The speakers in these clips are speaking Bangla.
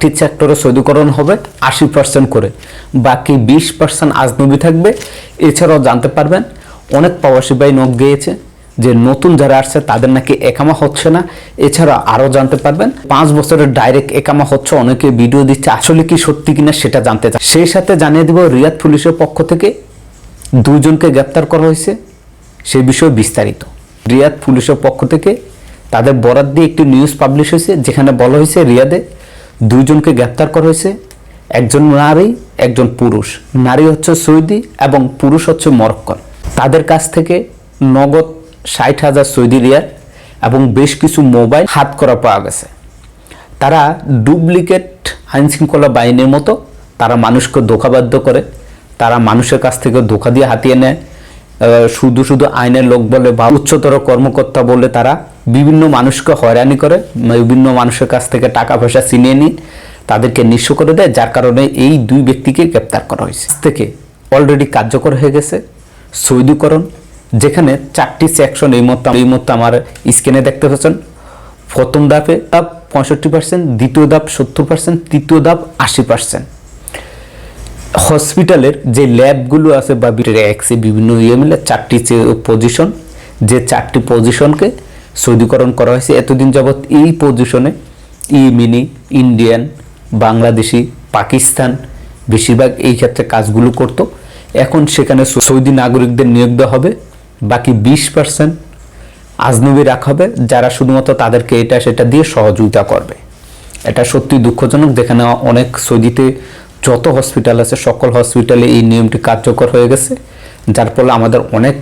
চারটি সেক্টরে সৌদিকরণ হবে, আশি পার্সেন্ট করে। বাকি বিশ পার্সেন্ট আজনবী থাকবে। এছাড়াও জানতে পারবেন, অনেক প্রবাসী ভাই নখ গিয়েছে যে নতুন যারা আসছে তাদের নাকি একামা হচ্ছে না। এছাড়া আরও জানতে পারবেন, পাঁচ বছরের ডাইরেক্ট একামা হচ্ছে, অনেকে ভিডিও দিচ্ছে, আসলে কি সত্যি কিনা সেটা জানতে চান। সেই সাথে জানিয়ে দিব রিয়াদ পুলিশের পক্ষ থেকে, দুইজনকে গ্রেপ্তার করা হয়েছে, সে বিষয়ে বিস্তারিত। রিয়াদ পুলিশের পক্ষ থেকে তাদের বরাদ দিয়ে একটি নিউজ পাবলিশ হয়েছে, যেখানে বলা হয়েছে রিয়াদে দুইজনকে গ্রেপ্তার করা হয়েছে। একজন নারী, একজন পুরুষ। নারী হচ্ছে সৌদি এবং পুরুষ হচ্ছে মরক্কন। তাদের কাছ থেকে নগদ ষাট হাজার সৌদি রিয়াল এবং বেশ কিছু মোবাইল হাত করা পাওয়া গেছে। তারা ডুপ্লিকেট আইনশৃঙ্খলা বাহিনীর মতো, তারা মানুষকে ধোকাবাধ্য করে, তারা মানুষের কাছ থেকে ধোকা দিয়ে হাতিয়ে নেয়। শুধু শুধু আইনের লোক বলে বা উচ্চতর কর্মকর্তা বলে তারা বিভিন্ন মানুষকে হয়রানি করে বিভিন্ন মানুষের কাছ থেকে টাকা পয়সা ছিনিয়ে নিয়ে তাদেরকে নিঃস্ব করে দেয়, যার কারণে এই দুই ব্যক্তিকে গ্রেপ্তার করা হয়েছে। থেকে অলরেডি কার্যকর হয়ে গেছে সৌদিকরণ, যেখানে চারটি সেকশন এই মতো এই মতো আমার স্ক্রিনে দেখতে পাচ্ছেন। প্রথম ধাপে ধাপ পঁয়ষট্টি পার্সেন্ট দ্বিতীয় ধাপ সত্তর পার্সেন্ট তৃতীয় ধাপ আশি পার্সেন্ট হসপিটালের যে ল্যাবগুলো আছে বা এক্সে বিভিন্ন ইয়ে মিলে চারটি পজিশন যে চারটি পজিশনকে সৌদিকরণ করা হয়েছে। এতদিন যাবৎ এই পজিশনে ইমিনি, ইন্ডিয়ান, বাংলাদেশি, পাকিস্তান বেশিরভাগ এই ক্ষেত্রে কাজগুলো করতো। এখন সেখানে সৌদি নাগরিকদের নিয়োগ দেওয়া হবে, বাকি বিশ পার্সেন্ট আজনবী রাখা হবে, যারা শুধুমাত্র তাদেরকে এটা সেটা দিয়ে সহযোগিতা করবে। এটা সত্যি দুঃখজনক, যেখানে অনেক সৌদিতে যত হসপিটাল আছে, সকল হসপিটালে এই নিয়মটি কার্যকর হয়ে গেছে, যার ফলে আমাদের অনেক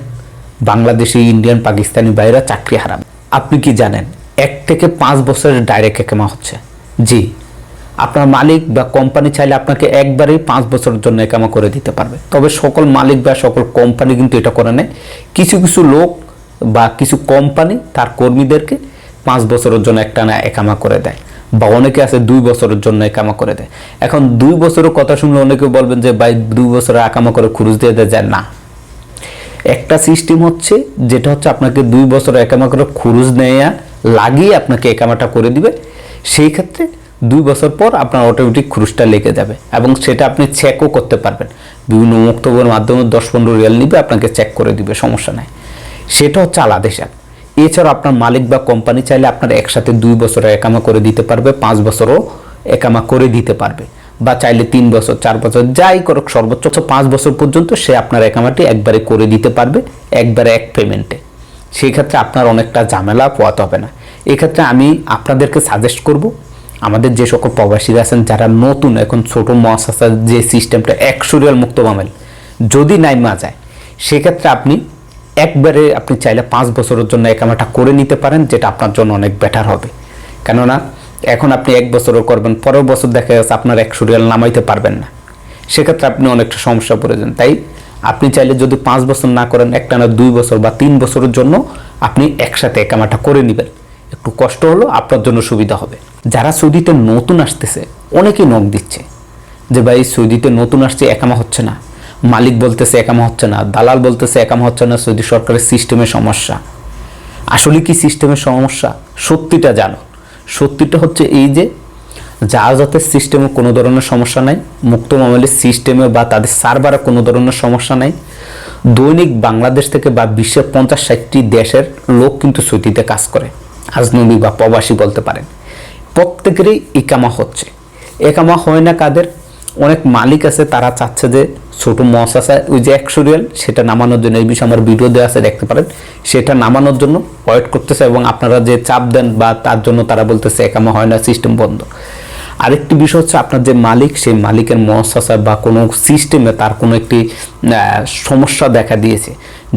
বাংলাদেশি ইন্ডিয়ান পাকিস্তানি ভাইরা চাকরি হারাবে। আপনি কি জানেন, এক থেকে পাঁচ বছরের ডাইরেক্ট একেমা হচ্ছে? জি, আপনার মালিক বা কোম্পানি চাইলে আপনাকে একবারেই পাঁচ বছরের জন্য একামা করে দিতে পারবে। তবে সকল মালিক বা সকল কোম্পানি কিন্তু এটা করে নেয়। কিছু কিছু লোক বা কিছু কোম্পানি তার কর্মীদেরকে পাঁচ বছরের জন্য একটা না একামা করে দেয়। বা অনেকে আছে দুই বছরের জন্য একামা করে দেয়। এখন দুই বছরের কথা শুনলে অনেকে বলবেন যে, ভাই, দুই বছরে একামা করে খুরুজ দিয়ে দেয়? যায় না। একটা সিস্টেম হচ্ছে যেটা হচ্ছে আপনাকে দুই বছর একামা করে খুরুজ নেয়া লাগিয়ে আপনাকে একামাটা করে দিবে। সেই ক্ষেত্রে দুই বছর পর আপনার অটোমেটিক খুরুজটা লেগে যাবে এবং সেটা আপনি চেকও করতে পারবেন। বিভিন্ন মুক্তবের মাধ্যমে দশ পনেরো রিয়াল নিবে, আপনাকে চেক করে দিবে, সমস্যা নাই। সেটা হচ্ছে আলাদা হিসাব। এছাড়াও আপনার মালিক বা কোম্পানি চাইলে আপনার একসাথে দুই বছরে একামা করে দিতে পারবে, পাঁচ বছরও একামা করে দিতে পারবে। বা চাইলে তিন বছর, চার বছর, যাই করুক, সর্বোচ্চ পাঁচ বছর পর্যন্ত সে আপনার একামাটি একবারে করে দিতে পারবে, একবারে এক পেমেন্টে সেই ক্ষেত্রে আপনার অনেকটা ঝামেলা পোয়াতে হবে না। এক্ষেত্রে আমি আপনাদেরকে সাজেস্ট করব, আমাদের যে সকল প্রবাসীরা আছেন, যারা নতুন, এখন ছোট মহাশাসার যে সিস্টেমটা একশো রিয়াল মুক্ত মামেল যদি নাইমা যায়, সেক্ষেত্রে আপনি একবারে আপনি চাইলে পাঁচ বছরের জন্য একামাটা করে নিতে পারেন, যেটা আপনার জন্য অনেক বেটার হবে। কেননা, এখন আপনি এক বছরও করবেন, পরের বছর দেখা যাচ্ছে আপনার একশো রিয়াল নামাইতে পারবেন না। সেক্ষেত্রে আপনি অনেকটা সমস্যা পড়ে যান। তাই আপনি চাইলে যদি পাঁচ বছর না করেন, একটা না দুই বছর বা তিন বছরের জন্য আপনি একসাথে একামাটা করে নেবেন। একটু কষ্ট হলো, আপনার জন্য সুবিধা হবে। যারা সৌদিতে নতুন আসতেছে, অনেকেই নখ দিচ্ছে যে, ভাই, সৌদিতে নতুন আসছে, একামা হচ্ছে না। মালিক বলতেছে একামা হচ্ছে না, দালাল বলতেছে একামা হচ্ছে না, সৌদি সরকারের সিস্টেমের সমস্যা। আসলে কি সিস্টেমের সমস্যা? সত্যিটা জানো। সত্যিটা হচ্ছে এই যে, জাহাজতের সিস্টেমে কোনো ধরনের সমস্যা নাই, মুক্ত মামলের সিস্টেমে বা তাদের সার্ভারে কোনো ধরনের সমস্যা নাই। দৈনিক বাংলাদেশ থেকে বা বিশ্বের পঞ্চাশ ষাটটি দেশের লোক কিন্তু সৌদিতে কাজ করে আজনবী বা প্রবাসী বলতে পারেন। প্রত্যেকেরই ইকামা হচ্ছে। একামা হয় না কাদের? অনেক মালিক আছে, তারা চাচ্ছে যে ছোট মস আছে, ওই যে একশো রিয়াল, সেটা নামানোর জন্য, এই বিষয়ে আমার ভিডিও দেওয়া আছে, দেখতে পারেন। সেটা নামানোর জন্য ওয়েট করতেছে এবং আপনারা যে চাপ দেন বা তার জন্য তারা বলতেছে, একামা হয় না সিস্টেম বন্ধ। আরেকটি বিষয় হচ্ছে আপনার যে মালিক, সেই মালিকের মহাশাসা বা কোনো সিস্টেমে তার কোনো একটি সমস্যা দেখা দিয়েছে।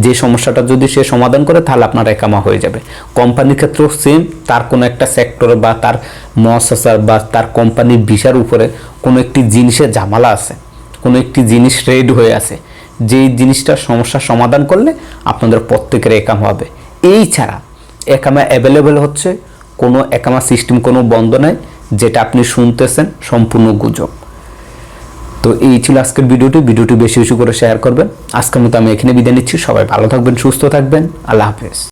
যে সমস্যাটা যদি সে সমাধান করে, তাহলে আপনার একামা হয়ে যাবে। কোম্পানির ক্ষেত্রেও সেম তার কোনো একটা সেক্টরে বা তার মহাশাসার বা তার কোম্পানির ভিসার উপরে কোনো একটি জিনিসের ঝামেলা আছে, কোনো একটি জিনিস রেড হয়ে আছে। যেই জিনিসটার সমস্যার সমাধান করলে আপনাদের প্রত্যেকের একাম হবে। এই ছাড়া একামা অ্যাভেলেবেল হচ্ছে, কোনো একামা সিস্টেম কোনো বন্ধ নাই। যেটা আপনি শুনতেছেন, সম্পূর্ণ গুজব। তো এই ছিল আজকের ভিডিওটি। ভিডিওটি বেশি বেশি করে শেয়ার করবেন। আজকের মতো আমি এখানে বিদায় নিচ্ছি। সবাই ভালো থাকবেন, সুস্থ থাকবেন। আল্লাহ হাফেজ।